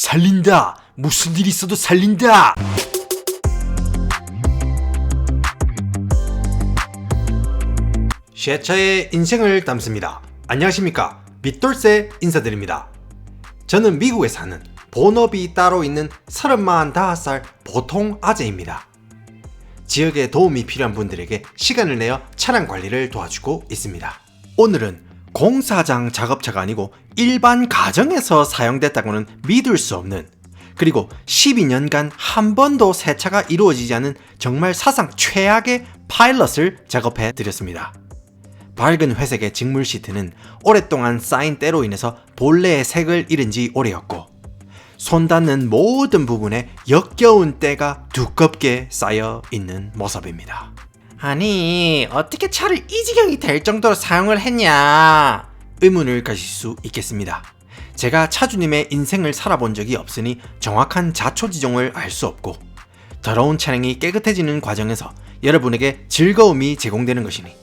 살린다. 무슨 일 있어도 살린다. 셰차의 인생을 담습니다. 안녕하십니까. 빗돌세 인사드립니다. 저는 미국에 사는 본업이 따로 있는 35살 보통 아재입니다. 지역에 도움이 필요한 분들에게 시간을 내어 차량 관리를 도와주고 있습니다. 오늘은 공사장 작업차가 아니고 일반 가정에서 사용됐다고는 믿을 수 없는 그리고 12년간 한 번도 세차가 이루어지지 않은 정말 사상 최악의 파일럿을 작업해 드렸습니다. 밝은 회색의 직물 시트는 오랫동안 쌓인 때로 인해서 본래의 색을 잃은 지 오래였고 손 닿는 모든 부분에 역겨운 때가 두껍게 쌓여 있는 모습입니다. 아니 어떻게 차를 이 지경이 될 정도로 사용을 했냐 의문을 가질 수 있겠습니다. 제가 차주님의 인생을 살아본 적이 없으니 정확한 자초지종을 알 수 없고 더러운 차량이 깨끗해지는 과정에서 여러분에게 즐거움이 제공되는 것이니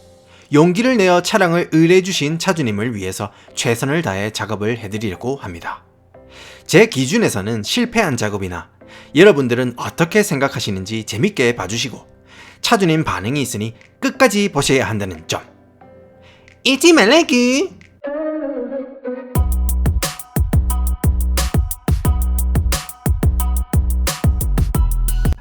용기를 내어 차량을 의뢰해주신 차주님을 위해서 최선을 다해 작업을 해드리려고 합니다. 제 기준에서는 실패한 작업이나 여러분들은 어떻게 생각하시는지 재밌게 봐주시고 차주님 반응이 있으니 끝까지 보셔야 한다는 점. 잊지 말라구!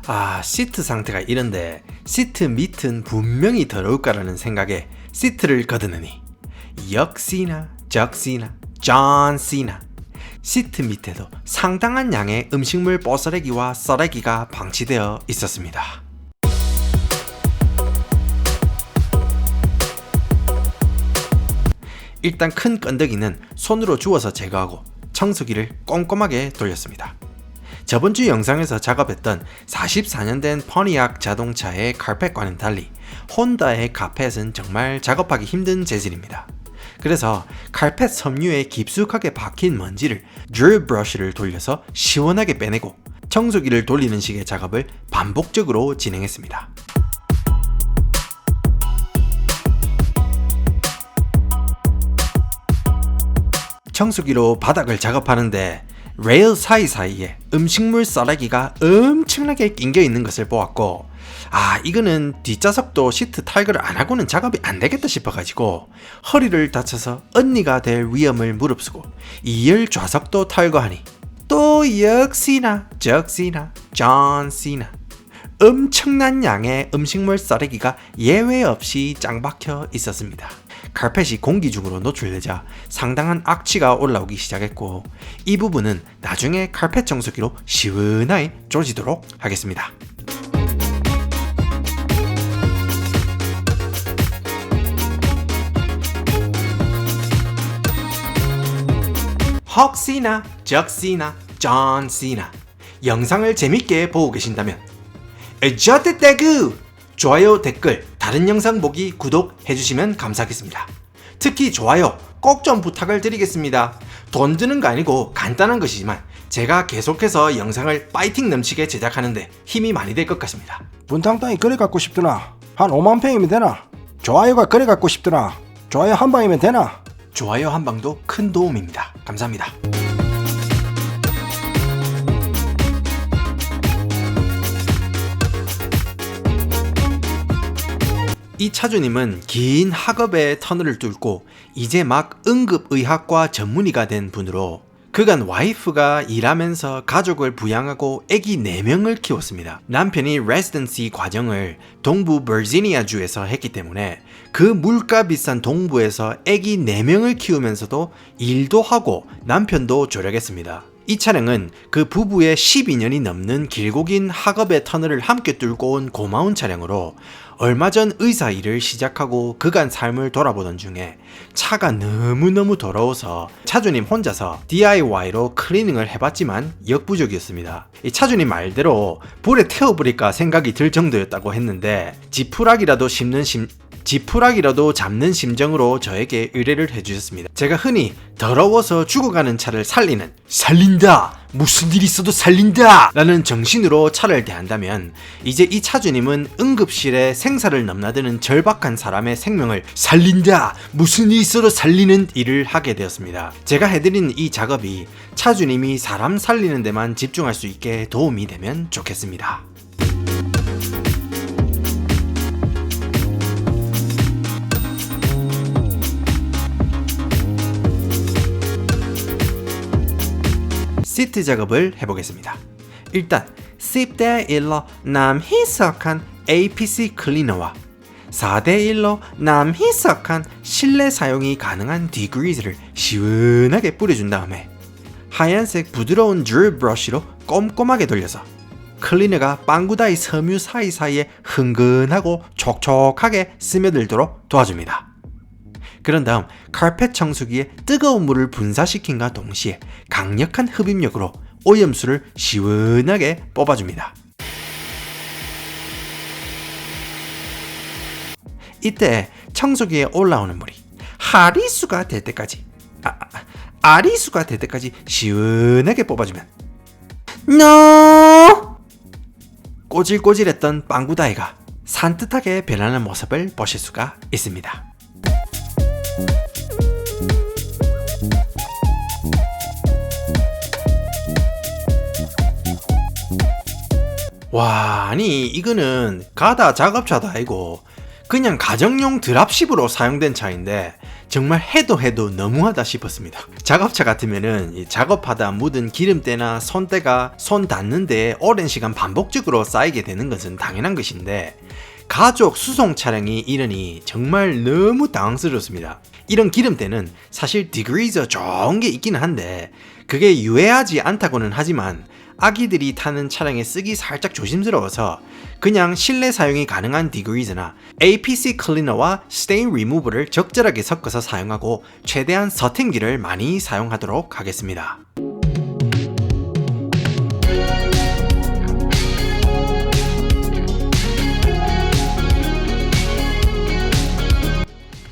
아, 시트 상태가 이런데 시트 밑은 분명히 더러울까라는 생각에 시트를 거두느니 역시나 적시나 존시나 시트 밑에도 상당한 양의 음식물 뽀서래기와 썰래기가 방치되어 있었습니다. 일단 큰 건더기는 손으로 주워서 제거하고 청소기를 꼼꼼하게 돌렸습니다. 저번 주 영상에서 작업했던 44년 된 퍼니악 자동차의 카펫과는 달리 혼다의 카펫은 정말 작업하기 힘든 재질입니다. 그래서 카펫 섬유에 깊숙하게 박힌 먼지를 드릴 브러쉬를 돌려서 시원하게 빼내고 청소기를 돌리는 식의 작업을 반복적으로 진행했습니다. 청소기로 바닥을 작업하는데 레일 사이사이에 음식물 썰라기가 엄청나게 낑겨 있는 것을 보았고 아 이거는 뒷좌석도 시트 탈거를 안 하고는 작업이 안 되겠다 싶어가지고 허리를 다쳐서 언니가 될 위험을 무릅쓰고 2열 좌석도 탈거하니 또 역시나 적시나 존시나 엄청난 양의 음식물 썰레기가 예외 없이 짱박혀 있었습니다. 카펫이 공기 중으로 노출되자 상당한 악취가 올라오기 시작했고 이 부분은 나중에 카펫 청소기로 시원하게 조지도록 하겠습니다. 헉시나, 적시나, 존시나 영상을 재밌게 보고 계신다면 저대떼그 좋아요, 댓글, 다른 영상 보기, 구독 해주시면 감사하겠습니다. 특히 좋아요 꼭 좀 부탁을 드리겠습니다. 돈 드는 거 아니고 간단한 것이지만 제가 계속해서 영상을 파이팅 넘치게 제작하는데 힘이 많이 될 것 같습니다. 분탕 땅이 그래 갖고 싶더나 한 5만 평이면 되나 좋아요가 그래 갖고 싶더나 좋아요 한 방이면 되나 좋아요 한 방도 큰 도움입니다. 감사합니다. 이 차주님은 긴 학업의 터널을 뚫고 이제 막 응급의학과 전문의가 된 분으로 그간 와이프가 일하면서 가족을 부양하고 아기 4명을 키웠습니다. 남편이 레지던시 과정을 동부 버지니아주에서 했기 때문에 그 물가 비싼 동부에서 아기 4명을 키우면서도 일도 하고 남편도 조력했습니다. 이 차량은 그 부부의 12년이 넘는 길고 긴 학업의 터널을 함께 뚫고 온 고마운 차량으로 얼마 전 의사 일을 시작하고 그간 삶을 돌아보던 중에 차가 너무너무 더러워서 차주님 혼자서 DIY로 클리닝을 해봤지만 역부족이었습니다. 이 차주님 말대로 불에 태워버릴까 생각이 들 정도였다고 했는데 지푸라기라도 심는 심 지푸라기라도 잡는 심정으로 저에게 의뢰를 해주셨습니다. 제가 흔히 더러워서 죽어가는 차를 살리는 살린다 무슨 일 있어도 살린다 라는 정신으로 차를 대한다면 이제 이 차주님은 응급실에 생사를 넘나드는 절박한 사람의 생명을 살린다 무슨 일 있어도 살리는 일을 하게 되었습니다. 제가 해드리는 이 작업이 차주님이 사람 살리는 데만 집중할 수 있게 도움이 되면 좋겠습니다. 시트 작업을 해보겠습니다. 일단 10대 1로 남희석한 APC 클리너와 4대 1로 남희석한 실내 사용이 가능한 디그리즈를 시원하게 뿌려준 다음에 하얀색 부드러운 줄 브러쉬로 꼼꼼하게 돌려서 클리너가 빵구다이 섬유 사이사이에 흥건하고 촉촉하게 스며들도록 도와줍니다. 그런 다음 카펫 청소기에 뜨거운 물을 분사시킨과 동시에 강력한 흡입력으로 오염수를 시원하게 뽑아줍니다. 이때 청소기에 올라오는 물이 하리수가 될 때까지 아, 아, 아리수가 될 때까지 시원하게 뽑아주면 NO! 꼬질꼬질했던 빵구다이가 산뜻하게 변하는 모습을 보실 수가 있습니다. 와, 아니 이거는 가다 작업차도 아니고 그냥 가정용 드랍십으로 사용된 차인데 정말 해도 해도 너무하다 싶었습니다. 작업차 같으면은 이 작업하다 묻은 기름때나 손때가 손 닿는데 오랜 시간 반복적으로 쌓이게 되는 것은 당연한 것인데 가족 수송 차량이 이러니 정말 너무 당황스럽습니다. 이런 기름때는 사실 디그리저 좋은 게 있기는 한데 그게 유해하지 않다고는 하지만 아기들이 타는 차량에 쓰기 살짝 조심스러워서 그냥 실내 사용이 가능한 디그리즈나 APC 클리너와 스테인 리무버를 적절하게 섞어서 사용하고 최대한 서팅기를 많이 사용하도록 하겠습니다.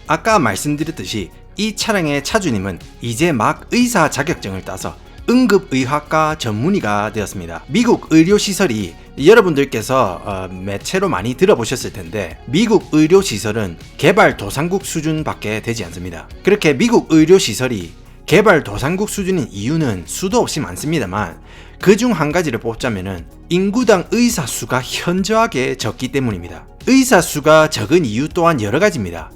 아까 말씀드렸듯이 이 차량의 차주님은 이제 막 의사 자격증을 따서 응급의학과 전문의가 되었습니다. 미국 의료시설이 여러분들께서 어, 매체로 많이 들어보셨을 텐데 미국 의료시설은 개발 도상국 수준밖에 되지 않습니다. 그렇게 미국 의료시설이 개발 도상국 수준인 이유는 수도 없이 많습니다만 그 중 한 가지를 뽑자면은 인구당 의사 수가 현저하게 적기 때문입니다. 의사 수가 적은 이유 또한 여러 가지입니다.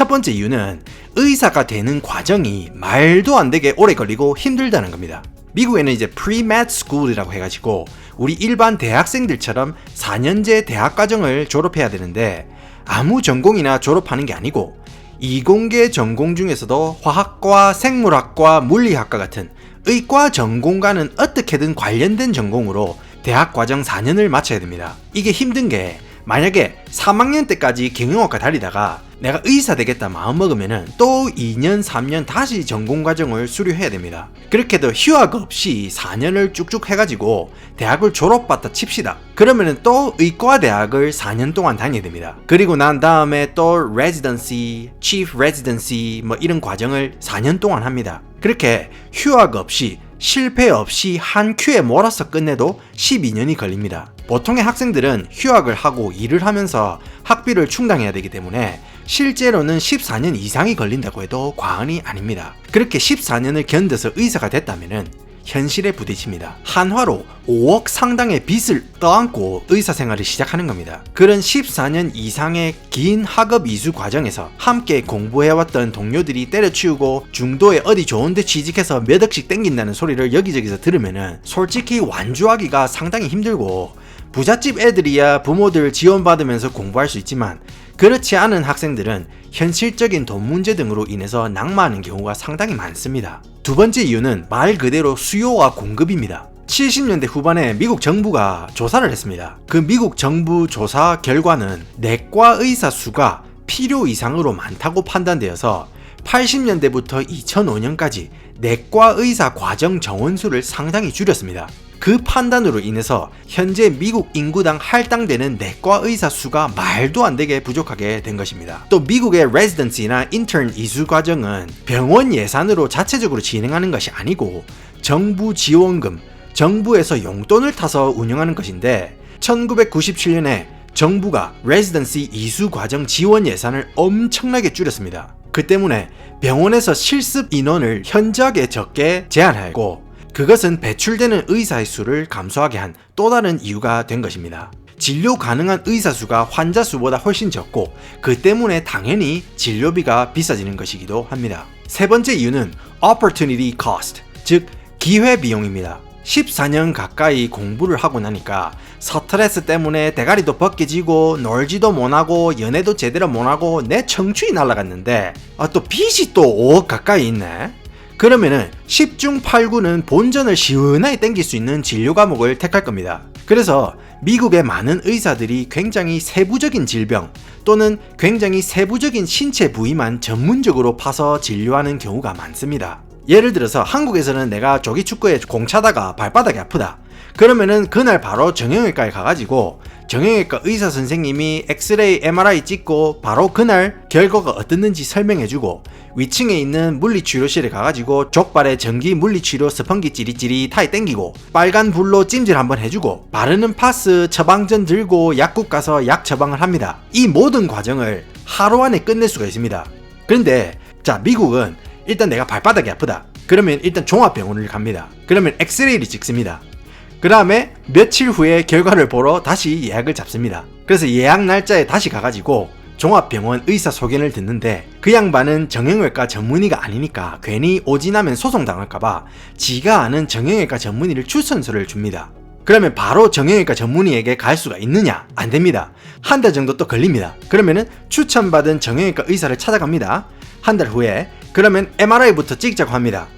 첫 번째 이유는 의사가 되는 과정이 말도 안 되게 오래 걸리고 힘들다는 겁니다. 미국에는 이제 pre-med school이라고 해가지고 우리 일반 대학생들처럼 4년제 대학 과정을 졸업해야 되는데 아무 전공이나 졸업하는 게 아니고 이공계 전공 중에서도 화학과, 생물학과, 물리학과 같은 의과 전공과는 어떻게든 관련된 전공으로 대학 과정 4년을 마쳐야 됩니다. 이게 힘든 게 만약에 3학년 때까지 경영학과 다니다가 내가 의사 되겠다 마음먹으면은 또 2년, 3년 다시 전공과정을 수료해야 됩니다. 그렇게도 휴학 없이 4년을 쭉쭉 해가지고 대학을 졸업받다 칩시다. 그러면은 또 의과대학을 4년 동안 다녀야 됩니다. 그리고 난 다음에 또 residency, chief residency 뭐 이런 과정을 4년 동안 합니다. 그렇게 휴학 없이 실패 없이 한 큐에 몰아서 끝내도 12년이 걸립니다. 보통의 학생들은 휴학을 하고 일을 하면서 학비를 충당해야 되기 때문에 실제로는 14년 이상이 걸린다고 해도 과언이 아닙니다. 그렇게 14년을 견뎌서 의사가 됐다면은 현실에 부딪힙니다. 한화로 5억 상당의 빚을 떠안고 의사 생활을 시작하는 겁니다. 그런 14년 이상의 긴 학업 이수 과정에서 함께 공부해왔던 동료들이 때려치우고 중도에 어디 좋은데 취직해서 몇 억씩 땡긴다는 소리를 여기저기서 들으면은 솔직히 완주하기가 상당히 힘들고 부잣집 애들이야 부모들 지원받으면서 공부할 수 있지만 그렇지 않은 학생들은 현실적인 돈 문제 등으로 인해서 낙마하는 경우가 상당히 많습니다. 두 번째 이유는 말 그대로 수요와 공급입니다. 70년대 후반에 미국 정부가 조사를 했습니다. 그 미국 정부 조사 결과는 내과 의사 수가 필요 이상으로 많다고 판단되어서 80년대부터 2005년까지 내과 의사 과정 정원 수를 상당히 줄였습니다. 그 판단으로 인해서 현재 미국 인구당 할당되는 내과 의사 수가 말도 안 되게 부족하게 된 것입니다. 또 미국의 레지던시나 인턴 이수 과정은 병원 예산으로 자체적으로 진행하는 것이 아니고 정부 지원금, 정부에서 용돈을 타서 운영하는 것인데 1997년에 정부가 레지던시 이수 과정 지원 예산을 엄청나게 줄였습니다. 그 때문에 병원에서 실습 인원을 현저하게 적게 제한하고 그것은 배출되는 의사의 수를 감소하게 한 또 다른 이유가 된 것입니다. 진료 가능한 의사 수가 환자 수보다 훨씬 적고 그 때문에 당연히 진료비가 비싸지는 것이기도 합니다. 세 번째 이유는 opportunity cost, 즉 기회 비용입니다. 14년 가까이 공부를 하고 나니까 스트레스 때문에 대가리도 벗겨지고 놀지도 못하고 연애도 제대로 못하고 내 청춘이 날아갔는데 아, 또 빚이 또 5억 가까이 있네 그러면은 10중 8구는 본전을 시원하게 땡길 수 있는 진료 과목을 택할 겁니다 그래서 미국의 많은 의사들이 굉장히 세부적인 질병 또는 굉장히 세부적인 신체 부위만 전문적으로 파서 진료하는 경우가 많습니다 예를 들어서 한국에서는 내가 조기 축구에 공 차다가 발바닥이 아프다. 그러면은 그날 바로 정형외과에 가가지고 정형외과 의사 선생님이 엑스레이 MRI 찍고 바로 그날 결과가 어떻는지 설명해주고 위층에 있는 물리치료실에 가가지고 족발에 전기 물리치료 스펀기 찌릿찌릿하게 땡기고 빨간 불로 찜질 한번 해주고 바르는 파스 처방전 들고 약국 가서 약 처방을 합니다. 이 모든 과정을 하루 안에 끝낼 수가 있습니다. 그런데 자 미국은 일단 내가 발바닥이 아프다. 그러면 일단 종합병원을 갑니다. 그러면 엑스레이를 찍습니다. 그 다음에 며칠 후에 결과를 보러 다시 예약을 잡습니다. 그래서 예약 날짜에 다시 가가지고 종합병원 의사 소견을 듣는데 그 양반은 정형외과 전문의가 아니니까 괜히 오진하면 소송당할까봐 지가 아는 정형외과 전문의를 추천서를 줍니다. 그러면 바로 정형외과 전문의에게 갈 수가 있느냐? 안 됩니다. 한 달 정도 또 걸립니다. 그러면은 추천받은 정형외과 의사를 찾아갑니다. 한 달 후에 그러면 MRI부터 찍자고 합니다.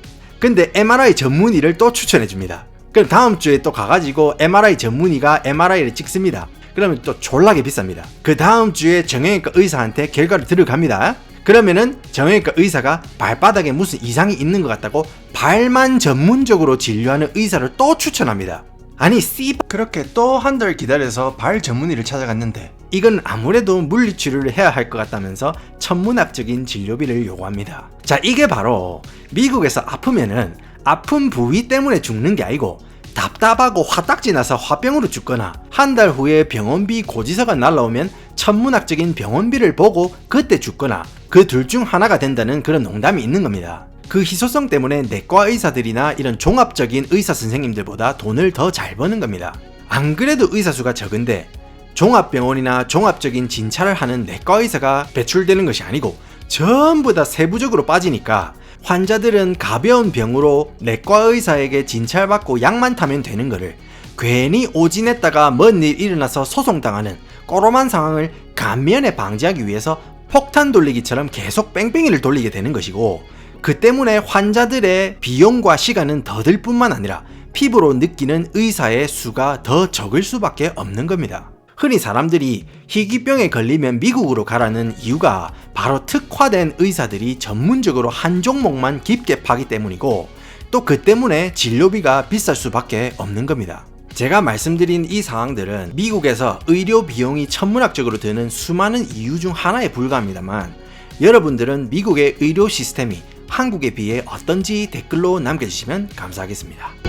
근데 MRI 전문의를 또 추천해 줍니다. 그럼 다음 주에 또 가가지고 MRI 전문의가 MRI를 찍습니다. 그러면 또 졸라게 비쌉니다. 그 다음 주에 정형외과 의사한테 결과를 들어갑니다. 그러면은 정형외과 의사가 발바닥에 무슨 이상이 있는 것 같다고 발만 전문적으로 진료하는 의사를 또 추천합니다. 아니 씨 그렇게 또 한 달 기다려서 발 전문의를 찾아갔는데 이건 아무래도 물리치료를 해야 할 것 같다면서 천문학적인 진료비를 요구합니다. 자 이게 바로 미국에서 아프면은 아픈 부위 때문에 죽는 게 아니고 답답하고 화딱지 나서 화병으로 죽거나 한 달 후에 병원비 고지서가 날라오면 천문학적인 병원비를 보고 그때 죽거나 그 둘 중 하나가 된다는 그런 농담이 있는 겁니다. 그 희소성 때문에 내과 의사들이나 이런 종합적인 의사 선생님들보다 돈을 더 잘 버는 겁니다. 안 그래도 의사 수가 적은데 종합병원이나 종합적인 진찰을 하는 내과 의사가 배출되는 것이 아니고 전부 다 세부적으로 빠지니까 환자들은 가벼운 병으로 내과 의사에게 진찰받고 약만 타면 되는 거를 괜히 오진했다가 뭔일 일어나서 소송당하는 꼬롬한 상황을 감면에 방지하기 위해서 폭탄 돌리기처럼 계속 뺑뺑이를 돌리게 되는 것이고 그 때문에 환자들의 비용과 시간은 더 들 뿐만 아니라 피부로 느끼는 의사의 수가 더 적을 수밖에 없는 겁니다. 흔히 사람들이 희귀병에 걸리면 미국으로 가라는 이유가 바로 특화된 의사들이 전문적으로 한 종목만 깊게 파기 때문이고 또 그 때문에 진료비가 비쌀 수밖에 없는 겁니다. 제가 말씀드린 이 상황들은 미국에서 의료 비용이 천문학적으로 드는 수많은 이유 중 하나에 불과합니다만 여러분들은 미국의 의료 시스템이 한국에 비해 어떤지 댓글로 남겨주시면 감사하겠습니다.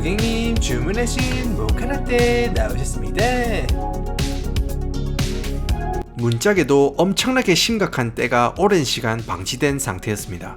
고객님 주문하신 모카라떼 나오셨습니다. 문짝에도 엄청나게 심각한 때가 오랜 시간 방치된 상태였습니다.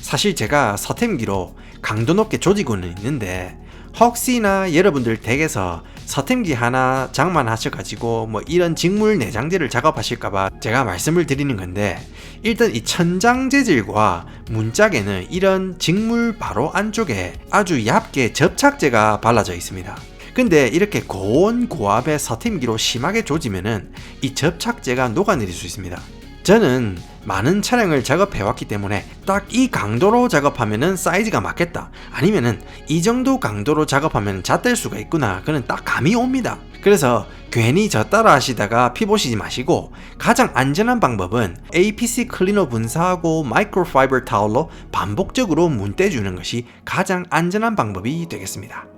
사실 제가 서템기로 강도 높게 조지고는 있는데 혹시나 여러분들 댁에서 서템기 하나 장만하셔가지고 뭐 이런 직물 내장재를 작업하실까봐 제가 말씀을 드리는 건데 일단 이 천장 재질과 문짝에는 이런 직물 바로 안쪽에 아주 얇게 접착제가 발라져 있습니다. 근데 이렇게 고온 고압의 서팀기로 심하게 조지면은 이 접착제가 녹아내릴 수 있습니다. 저는 많은 차량을 작업해왔기 때문에 딱 이 강도로 작업하면은 사이즈가 맞겠다. 아니면은 이 정도 강도로 작업하면 잣될 수가 있구나. 그는 딱 감이 옵니다. 그래서 괜히 저 따라 하시다가 피 보시지 마시고 가장 안전한 방법은 APC 클리너 분사하고 마이크로파이버 타올로 반복적으로 문 떼주는 것이 가장 안전한 방법이 되겠습니다.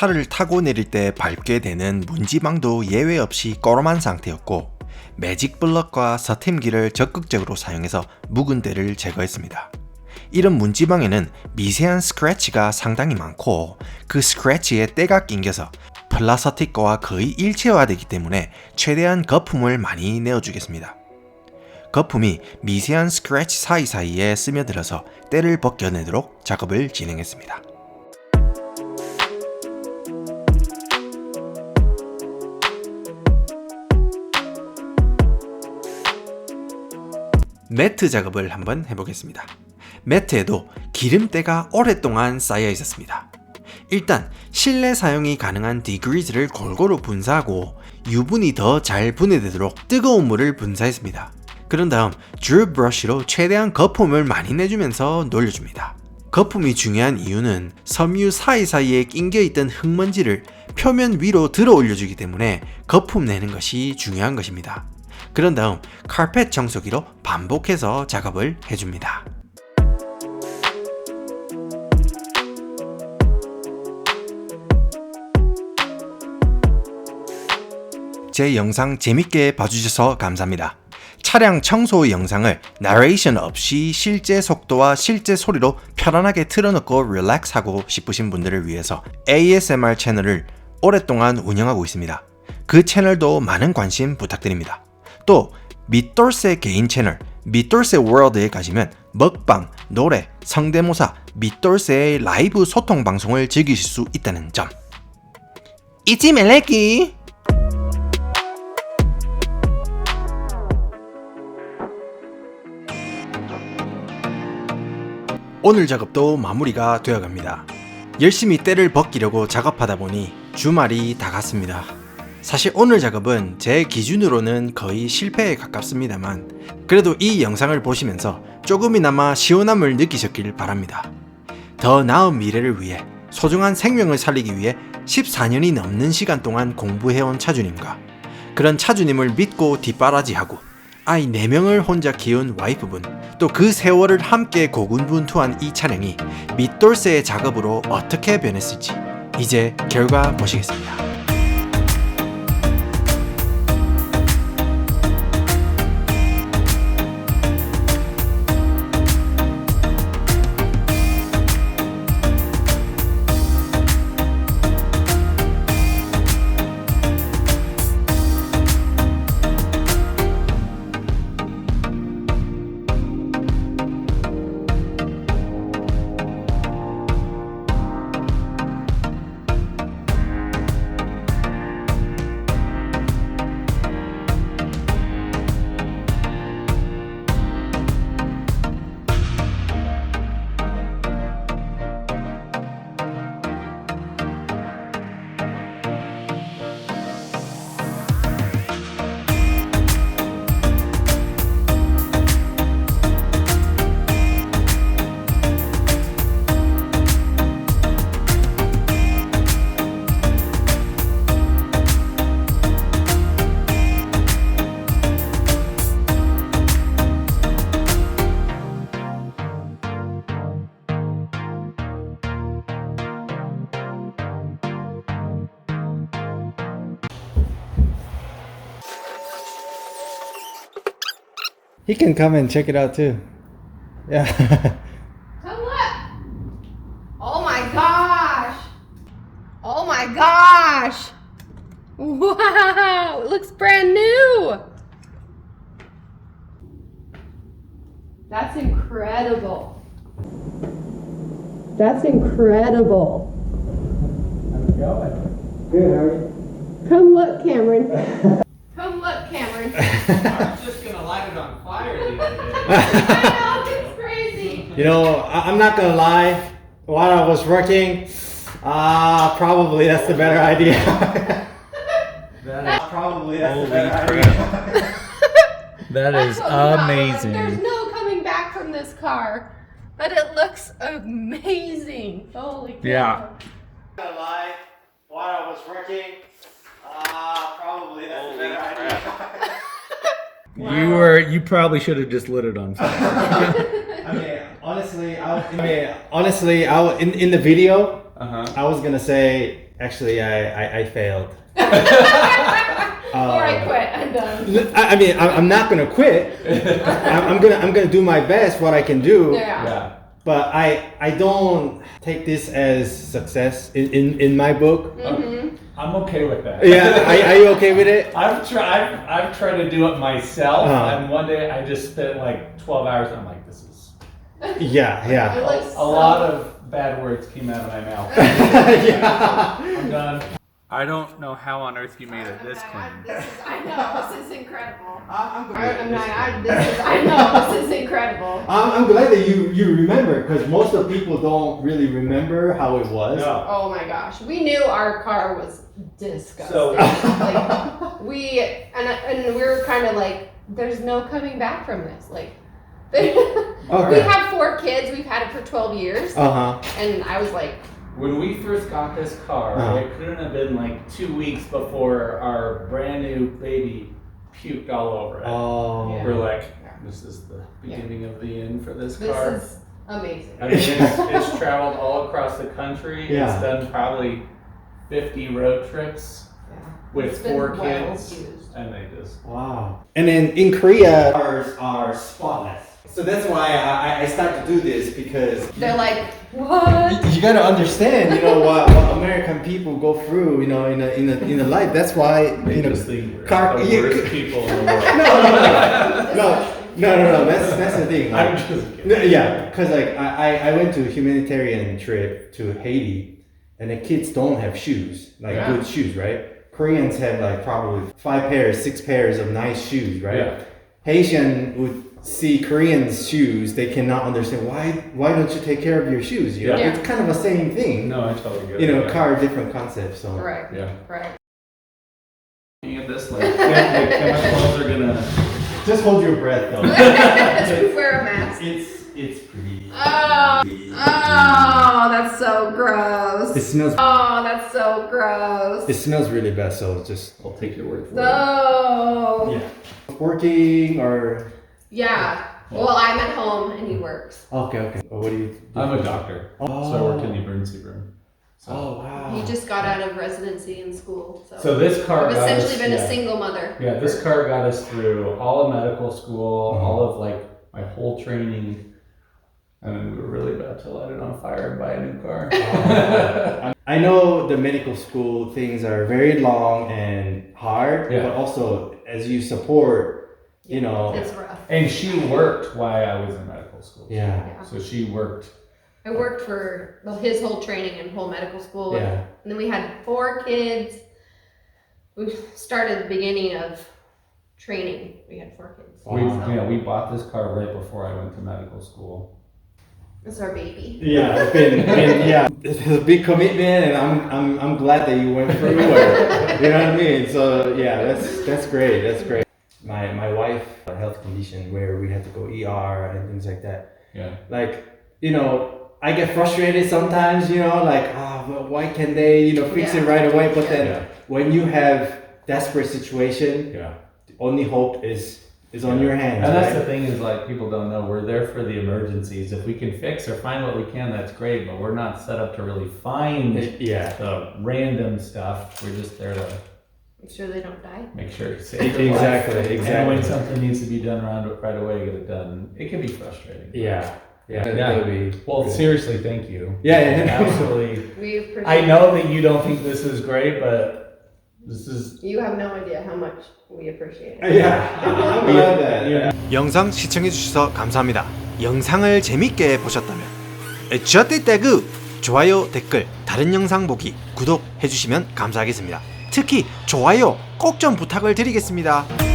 차를 타고 내릴 때 밟게 되는 문지방도 예외 없이 꺼름한 상태였고 매직 블럭과 서팀기를 적극적으로 사용해서 묵은 때를 제거했습니다. 이런 문지방에는 미세한 스크래치가 상당히 많고 그 스크래치에 때가 낑겨서 플라스틱 거와 거의 일체화되기 때문에 최대한 거품을 많이 내어주겠습니다. 거품이 미세한 스크래치 사이사이에 스며들어서 때를 벗겨내도록 작업을 진행했습니다. 매트 작업을 한번 해보겠습니다. 매트에도 기름때가 오랫동안 쌓여 있었습니다. 일단 실내 사용이 가능한 디그리즈를 골고루 분사하고 유분이 더 잘 분해되도록 뜨거운 물을 분사했습니다. 그런 다음 줄 브러쉬로 최대한 거품을 많이 내주면서 놀려줍니다. 거품이 중요한 이유는 섬유 사이사이에 낑겨있던 흙먼지를 표면 위로 들어 올려주기 때문에 거품 내는 것이 중요한 것입니다. 그런 다음 카펫 청소기로 반복해서 작업을 해줍니다. 제 영상 재밌게 봐주셔서 감사합니다. 차량 청소 영상을 나레이션 없이 실제 속도와 실제 소리로 편안하게 틀어놓고 릴렉스하고 싶으신 분들을 위해서 ASMR 채널을 오랫동안 운영하고 있습니다. 그 채널도 많은 관심 부탁드립니다. 또 밑돌세 개인 채널 밑돌세 월드에 가시면 먹방, 노래, 성대모사, 밑돌세의 라이브 소통 방송을 즐기실 수 있다는 점 잊지 말래기 오늘 작업도 마무리가 되어갑니다. 열심히 때를 벗기려고 작업하다 보니 주말이 다 갔습니다. 사실 오늘 작업은 제 기준으로는 거의 실패에 가깝습니다만 그래도 이 영상을 보시면서 조금이나마 시원함을 느끼셨길 바랍니다. 더 나은 미래를 위해 소중한 생명을 살리기 위해 14년이 넘는 시간 동안 공부해온 차주님과 그런 차주님을 믿고 뒷바라지하고 아이 4명을 혼자 키운 와이프분 또 그 세월을 함께 고군분투한 이 차량이 밑돌쇠의 작업으로 어떻게 변했을지 이제 결과 보시겠습니다. Can come and check it out too. Yeah. Come look! Oh my gosh! Oh my gosh! Wow! It looks brand new! That's incredible. That's incredible. How's it going? Good, how are you? Come look, Cameron. Come look, Cameron. I was just gonna light it on fire the other day. I know, it's crazy. You know, I- I'm not gonna lie. While I was working, uh, probably that's the better idea. That is probably that's the better idea. That I is told you about it. There's amazing. no coming back from this car, but it looks amazing. Holy cow. Yeah. gonna lie, while I was working, uh, probably that's a better idea. You were you probably should have just lit it on fire. I mean, honestly, I, was- I mean, honestly, I in in the video, Uh-huh. I was gonna say, actually, I I, I failed. or I quit. I'm done. L- I I mean, I- I'm not gonna quit. I'm I'm gonna I'm gonna do my best, what I can do. Yeah. Yeah. But I I don't take this as success in in, in my book. I'm okay with that. Yeah, are, are you okay with it? I've tried. I've, I've tried to do it myself, Uh-huh. and one day I just spent like 12 hours. And I'm like, this is Yeah, yeah. looks a so- lot of bad words came out of my mouth. yeah. I'm done. I don't know how on earth you made it this clean. this is, I know this is incredible. I'm, I, I'm not, I, this is, I know this is incredible. I'm, I'm glad that you, you remember because most of people don't really remember how it was. No. Oh my gosh, we knew our car was disgusting. So- like we and and we were kind of like, there's no coming back from this. Like, we have four kids. We've had it for 12 years, Uh huh. and I was like, When we first got this car, Uh-huh. it couldn't have been like two weeks before our brand new baby puked all over it. Oh. Yeah. We're like, this is the beginning of the end for this this car. is amazing. I mean, it's, it's traveled all across the country. Yeah. It's done probably 50 road trips Yeah. with It's four kids, used. and they just. Wow. And then in Korea, cars are spotless. So that's why I, I started to do this because They're like, what? you gotta understand, you know, what, what American people go through, you know, in a, in a, in a life. That's why, They you know, just think car- the yeah, worst people in the world. no, no, no, no, no, no, no. That's that's the thing. I'm just kidding. yeah, because like I, I I went to a humanitarian trip to Haiti, and the kids don't have shoes, like Yeah. good shoes, right? Koreans have like probably five pairs, six pairs of nice shoes, right? Yeah. Haitian would see Koreans' shoes, they cannot understand why why don't you take care of your shoes? You know, Yeah. it's kind of the same thing. No, I totally get it. You know, yeah. car different concepts. So Right. Yeah. Right. Looking at this, like, chem- the chemicals are gonna. just hold your breath though. Wear a mask. it's it's pretty. Oh, oh, that's so gross. It smells. Oh, that's so gross. It smells really bad. So just I'll take your word for it. No. Yeah. Working or Yeah. Well, I'm at home and he works. okay, okay. Oh, what do you? it. I'm a doctor, so I work in the emergency room. So, Oh wow. He just got out of residency in school, so, so this car I've got essentially us, been yeah. a single mother. Yeah, this car got us through all of medical school, Mhm. all of like my whole training, and then we were really about to light it on fire and buy a new car. I know the medical school things are very long and hard, Yeah. but also as you support, you know. It's rough. and she worked while I was in medical school. Yeah. Yeah. So she worked. I worked for well, his whole training and whole medical school. Yeah. And then we had four kids. We started the beginning of training. We had four kids. We, Wow. you know, we bought this car right before I went to medical school. It's our baby. Yeah, it's been, been yeah, it's a big commitment, and I'm I'm I'm glad that you went through it. You know what I mean? So yeah, that's that's great. That's great. My my wife a health condition where we had to go ER and things like that. Yeah. like you know i get frustrated sometimes you know like ah well, why can they you know fix it right away but then Yeah. when you have desperate situation Yeah. the only hope is is on your hands And that's the thing is like people don't know we're there for the emergencies. If we can fix or find what we can, that's great. But we're not set up to really find yeah the random stuff. We're just there to Make sure they don't die. make sure it's safe. in life. exactly And exactly when something needs to be done around right away, get it done. It can be frustrating. yeah yeah, Yeah. that would be Well, good. seriously, thank you. Yeah, yeah. absolutely. We appreciate I know that you don't think this is great, but this is You have no idea how much we appreciate it. yeah i'm glad that Yeah. 영상 시청해주셔서 감사합니다. 영상을 재밌게 보셨다면 저때때그 좋아요, 댓글, 다른 영상 보기, 구독해주시면 감사하겠습니다. 특히 좋아요 꼭 좀 부탁을 드리겠습니다.